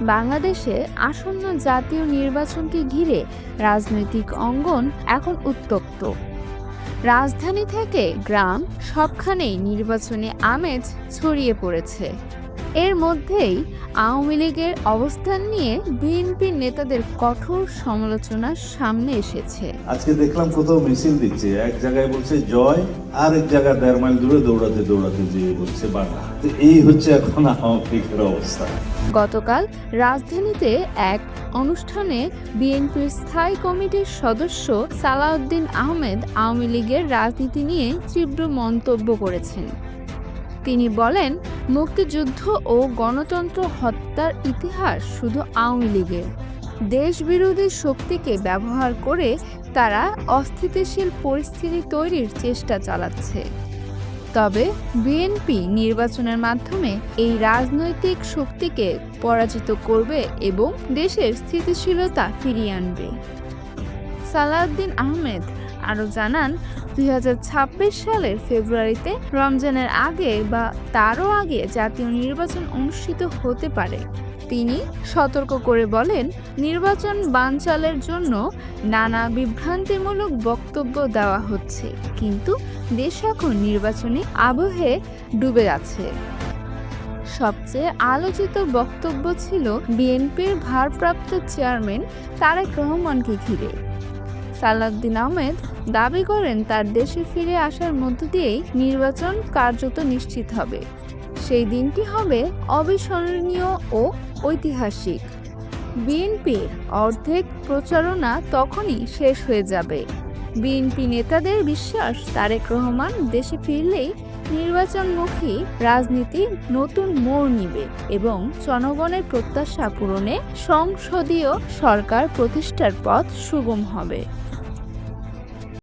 বাংলাদেশে আসন্ন জাতীয় নির্বাচনকে ঘিরে রাজনৈতিক অঙ্গন এখন উত্তপ্ত। রাজধানী থেকে গ্রাম সবখানেই নির্বাচনী আমেজ ছড়িয়ে পড়েছে। এর মধ্যেই আওয়ামী লীগের অবস্থান নিয়ে বিএনপির নেতাদের কঠোর সমালোচনা সামনে এসেছে। আজকে দেখলাম কোথাও মিছিল দিচ্ছে এক জায়গায় বলছে জয় আর এক জায়গায় দেড় মাইল দূরে দৌড়াতে দৌড়াতে যেয়ে বলছে বাংলা তো এই হচ্ছে এখন আওয়ামী লীগের অবস্থা। গতকাল রাজধানীতে এক অনুষ্ঠানে বিএনপির স্থায়ী কমিটির সদস্য সালাউদ্দিন আহমেদ আওয়ামী লীগের রাজনীতি নিয়ে তীব্র মন্তব্য করেছেন। তিনি বলেন, মুক্তিযুদ্ধ ও গণতন্ত্র হত্যার ইতিহাস শুধু আওয়ামী লীগের। দেশবিরোধী শক্তিকে ব্যবহার করে তারা অস্থিতিশীল পরিস্থিতি তৈরির চেষ্টা চালাচ্ছে। তবে বিএনপি নির্বাচনের মাধ্যমে এই রাজনৈতিক শক্তিকে পরাজিত করবে এবং দেশের স্থিতিশীলতা ফিরিয়ে আনবে। সালাউদ্দিন আহমেদ আরও জানান দুই হাজার ছাব্বিশ সালের ফেব্রুয়ারিতে রমজানের আগে বা তারও আগে জাতীয় নির্বাচন অনুষ্ঠিত হতে পারে। তিনি সতর্ক করে বলেন, নির্বাচন বানচালের জন্য নানা বিভ্রান্তিমূলক বক্তব্য দেওয়া হচ্ছে, কিন্তু দেশ এখন নির্বাচনী আবহে ডুবে আছে। সবচেয়ে আলোচিত বক্তব্য ছিল বিএনপির ভারপ্রাপ্ত চেয়ারম্যান তারেক রহমানকে ঘিরে। সালাউদ্দিন আহমেদ দাবি করেন তার দেশে ফিরে আসার মধ্য দিয়েই নির্বাচন কার্যত নিশ্চিত হবে। সেই দিনটি হবে অবিস্মরণীয় ও ঐতিহাসিক। বিএনপির অর্ধেক প্রচারণা তখনই শেষ হয়ে যাবে। বিএনপি নেতাদের বিশ্বাস, তারেক রহমান দেশে ফিরলেই নির্বাচনমুখী রাজনীতি নতুন মোড় নিবে এবং জনগণের প্রত্যাশা পূরণে সংসদীয় সরকার প্রতিষ্ঠার পথ সুগম হবে।